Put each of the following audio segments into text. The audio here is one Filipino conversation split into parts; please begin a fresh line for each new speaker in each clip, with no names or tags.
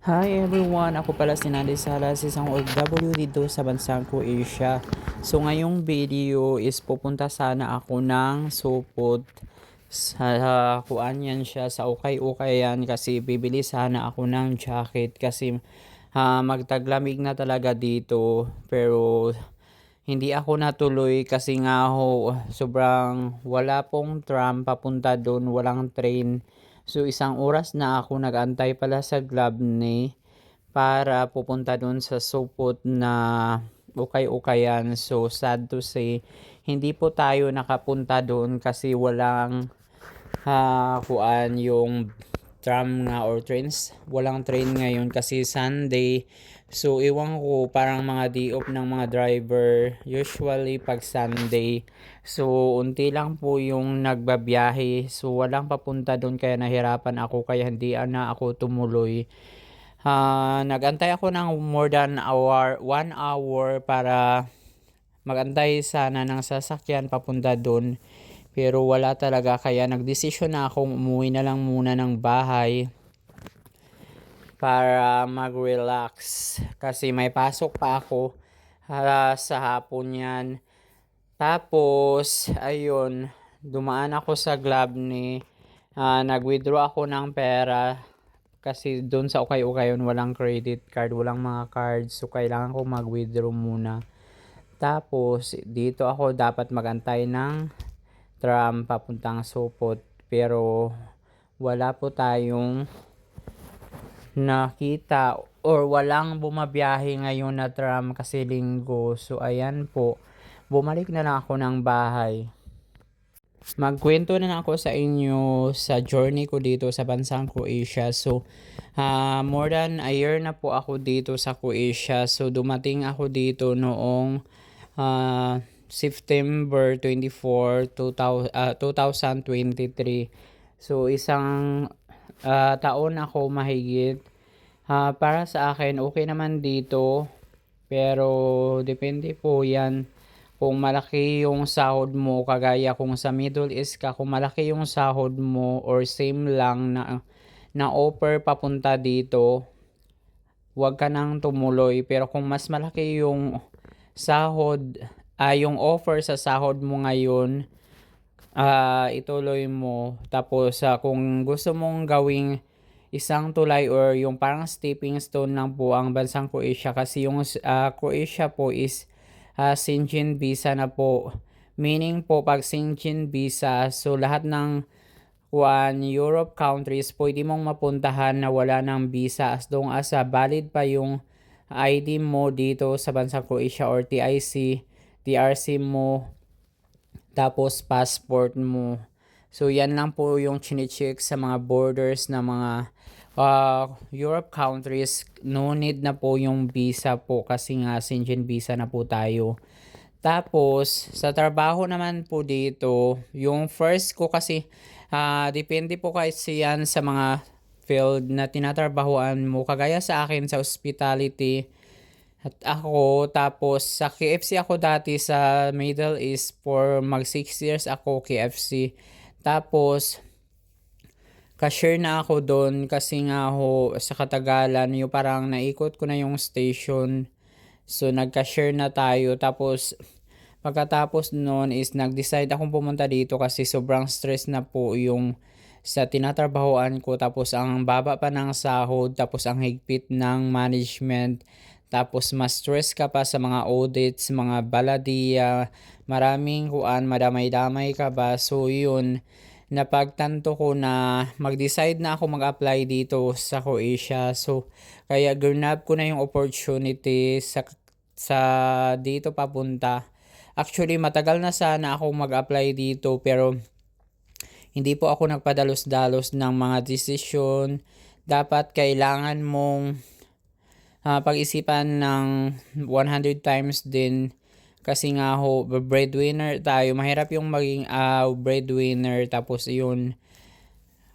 Hi everyone! Ako pala si Nandi Salas, isang OFW dito sa bansang Croatia. So ngayong video is pupunta sana ako ng Sopot sa kuan yan siya sa ukay-ukay yan kasi bibili sana ako ng jacket kasi ah, magtaglamig na talaga dito pero hindi ako natuloy kasi nga ho sobrang wala pong tram papunta doon, walang train. So isang oras na ako nagantay pala sa Glabne para pupunta doon sa Sopot na ukay-ukayan. So sad to say, hindi po tayo nakapunta doon kasi walang ah, kuan yung tram nga or trains. Walang train ngayon kasi Sunday. So iwan ko parang mga day off ng mga driver usually pag Sunday. So unti lang po yung nagbabiyahe. So walang papunta doon kaya nahirapan ako kaya hindi na ako tumuloy. Ah, nagantay ako ng more than hour, one hour para magantay sana ng sasakyan papunta doon. Pero wala talaga kaya nagdesisyon na akong umuwi na lang muna ng bahay para mag-relax kasi may pasok pa ako ah, sa hapon yan. Tapos, ayun, dumaan ako sa Glab ni ah, nag-withdraw ako ng pera kasi doon sa ukay-ukayon walang credit card, walang mga cards. So, kailangan ko mag-withdraw muna. Tapos, dito ako dapat magantay ng tram papuntang Sopot. Pero, wala po tayong nakita or walang bumabiyahe ngayon na tram kasi linggo. So, ayan po. Bumalik na lang ako ng bahay. Magkwento na ako sa inyo sa journey ko dito sa bansang Croatia. So, ah, more than a year na po ako dito sa Croatia. So, dumating ako dito noong ah, September 24, 2000, ah, 2023. So, isang ah, taon ako mahigit. Ah, para sa akin, okay naman dito. Pero, depende po yan kung malaki yung sahod mo, kagaya kung sa Middle East ka, kung malaki yung sahod mo or same lang na, na offer papunta dito, huwag ka nang tumuloy. Pero kung mas malaki yung sahod, ah, yung offer sa sahod mo ngayon, ah, ituloy mo. Tapos, ah, kung gusto mong gawing isang tulay or yung parang stepping stone lang po ang bansang Croatia kasi yung ah, Croatia po is uh, Schengen visa na po. Meaning po, pag Schengen visa, so lahat ng one Europe countries, pwede mong mapuntahan na wala ng visa as long as uh, valid pa yung ID mo dito sa bansang Croatia or TIC, TRC mo, tapos passport mo. So, yan lang po yung chinecheck sa mga borders na mga uh, Europe countries. No need na po yung visa po kasi nga Schengen visa na po tayo. Tapos, sa trabaho naman po dito, yung first ko kasi, uh, depende po kasi yan sa mga field na tinatrabahoan mo. Kagaya sa akin sa hospitality, at ako, tapos sa KFC ako dati sa Middle East for mag 6 years ako KFC. Tapos, cashier na ako doon kasi nga ho sa katagalan yung parang naikot ko na yung station. So, nag-cashier na tayo. Tapos, pagkatapos noon is nag-decide akong pumunta dito kasi sobrang stress na po yung sa tinatrabahoan ko. Tapos, ang baba pa ng sahod. Tapos, ang higpit ng management. Tapos mas stress ka pa sa mga audits, mga baladiya, maraming kuan, madamay-damay ka ba. So yun, napagtanto ko na mag-decide na ako mag-apply dito sa Croatia. So kaya grab ko na yung opportunity sa sa dito papunta. Actually, matagal na sana ako mag-apply dito pero hindi po ako nagpadalos-dalos ng mga desisyon. Dapat kailangan mong uh, pag-isipan ng 100 times din. Kasi nga ho breadwinner tayo. Mahirap yung maging uh, breadwinner. Tapos yun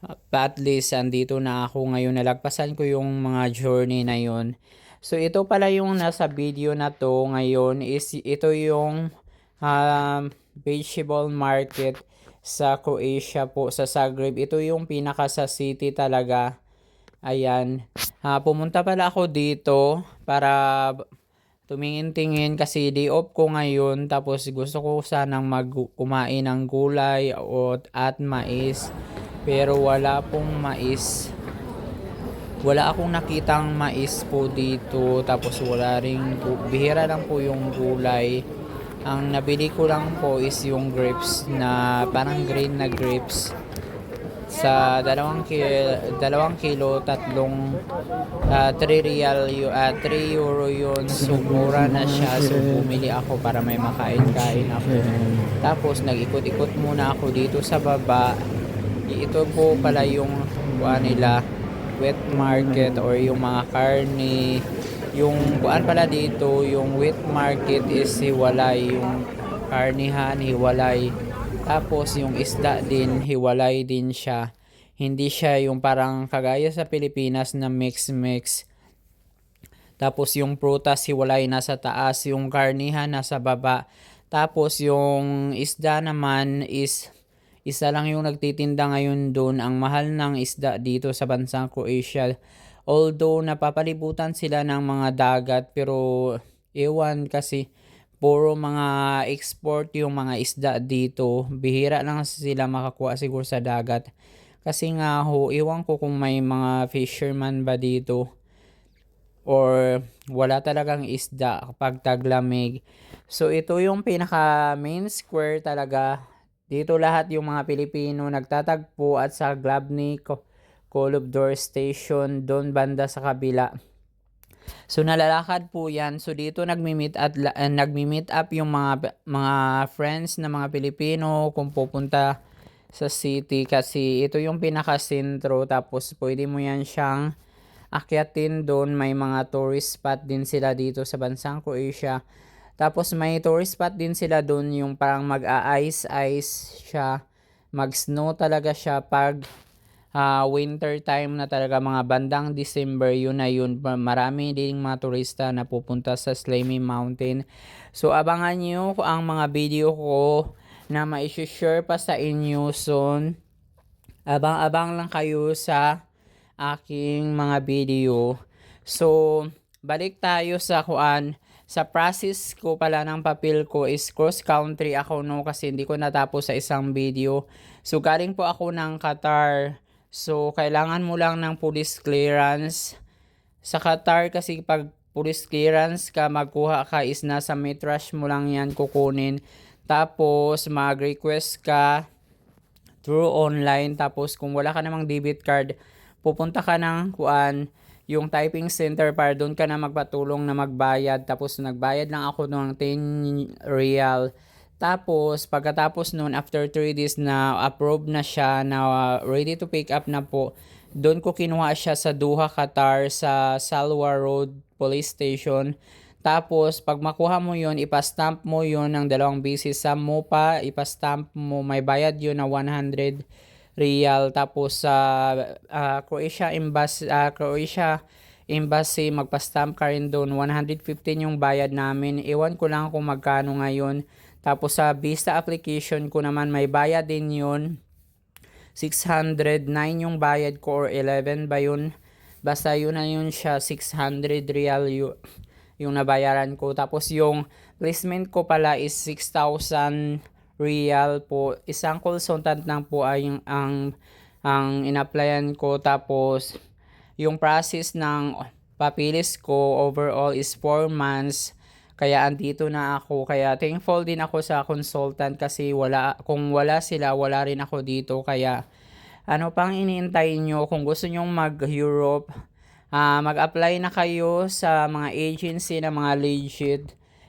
uh, at least andito na ako ngayon. Nalagpasan ko yung mga journey na yun. So ito pala yung nasa video na to ngayon is ito yung uh, vegetable market sa Croatia po sa Zagreb. Ito yung pinaka sa city talaga. Ayan. Ah, pumunta pala ako dito para tumingin-tingin kasi day off ko ngayon. Tapos gusto ko sanang mag kumain ng gulay o at mais. Pero wala pong mais. Wala akong nakitang mais po dito. Tapos wala ring bihira lang po yung gulay. Ang nabili ko lang po is yung grapes na parang green na grapes sa dalawang kilo, dalawang kilo tatlong uh, 3 real yu- ah, 3 euro yun. So mura na siya. So bumili ako para may makain-kain ako. Tapos nag-ikot-ikot muna ako dito sa baba. Ito po pala yung kuha nila wet market or yung mga karne. Yung kuan pala dito yung wet market is hiwalay. Yung karnihan hiwalay tapos yung isda din hiwalay din siya hindi siya yung parang kagaya sa Pilipinas na mix-mix tapos yung prutas hiwalay nasa taas yung karnihan nasa baba tapos yung isda naman is isa lang yung nagtitinda ngayon doon. Ang mahal ng isda dito sa bansang Croatia. Although napapalibutan sila ng mga dagat pero ewan kasi puro mga export yung mga isda dito. Bihira lang sila makakuha siguro sa dagat. Kasi nga ho, ewan ko kung may mga fisherman ba dito or wala talagang isda kapag taglamig. So ito yung pinaka main square talaga dito lahat yung mga Pilipino nagtatagpo at sa Glabny Colobdor Station doon banda sa kabila. So nalalakad po 'yan. So dito nagmi-meet at uh, nagmi-meet up yung mga mga friends na mga Pilipino kung pupunta sa city. Kasi ito yung pinaka sentro tapos pwede mo yan siyang akyatin doon. May mga tourist spot din sila dito sa bansang Croatia. Tapos may tourist spot din sila doon. Yung parang mag-a-ice ice siya. Mag-snow talaga siya pag uh, winter time na talaga mga bandang December yun na yun. Marami din mga turista na pupunta sa Slimy Mountain. So abangan nyo ang mga video ko na ma-share pa sa inyo soon. Abang-abang lang kayo sa aking mga video. So, balik tayo sa kuan sa process ko pala ng papel ko is cross country ako no kasi hindi ko natapos sa isang video. So galing po ako ng Qatar. So kailangan mo lang ng police clearance. Sa Qatar kasi pag police clearance ka magkuha ka is nasa mitrash mo lang yan kukunin. Tapos mag-request ka through online. Tapos kung wala ka namang debit card, pupunta ka ng kuan yung typing center para doon ka na magpatulong na magbayad. Tapos nagbayad lang ako ng 10 real. Tapos pagkatapos noon after 3 days na approve na siya na uh, ready to pick up na po. Doon ko kinuha siya sa Doha, Qatar sa Salwa Road Police Station. Tapos, pag makuha mo yon ipastamp mo yon ng dalawang beses sa mo pa, ipastamp mo, may bayad yun na 100 real tapos sa uh, uh, Croatia Embassy uh, Croatia Embassy magpa-stamp ka rin doon 115 yung bayad namin iwan ko lang kung magkano ngayon tapos sa visa application ko naman may bayad din yun. 609 yung bayad ko or 11 ba yun? Basta yun na yun siya 600 real yung, yung nabayaran ko. Tapos yung placement ko pala is 6,000 real po. Isang consultant lang po ay yung, ang ang inapplyan ko. Tapos yung process ng papilis ko overall is 4 months kaya andito na ako. Kaya thankful din ako sa consultant kasi wala kung wala sila wala rin ako dito. Kaya ano pang iniintay nyo? Kung gusto nyo mag Europe uh, mag-apply na kayo sa mga agency na mga legit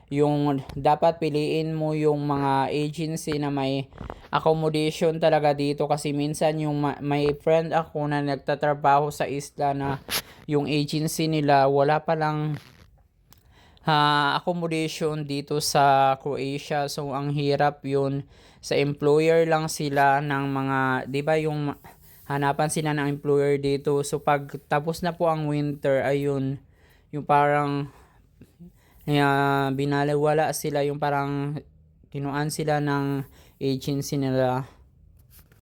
yung dapat piliin mo yung mga agency na may accommodation talaga dito. Kasi minsan yung ma- may friend ako na nagtatrabaho sa isla na yung agency nila wala pa lang uh, accommodation dito sa Croatia. So ang hirap yun. Sa employer lang sila ng mga 'di ba yung hanapan sila ng employer dito. So pag tapos na po ang winter ayun yung parang kaya binalawala sila. Yung parang kinuan sila ng agency nila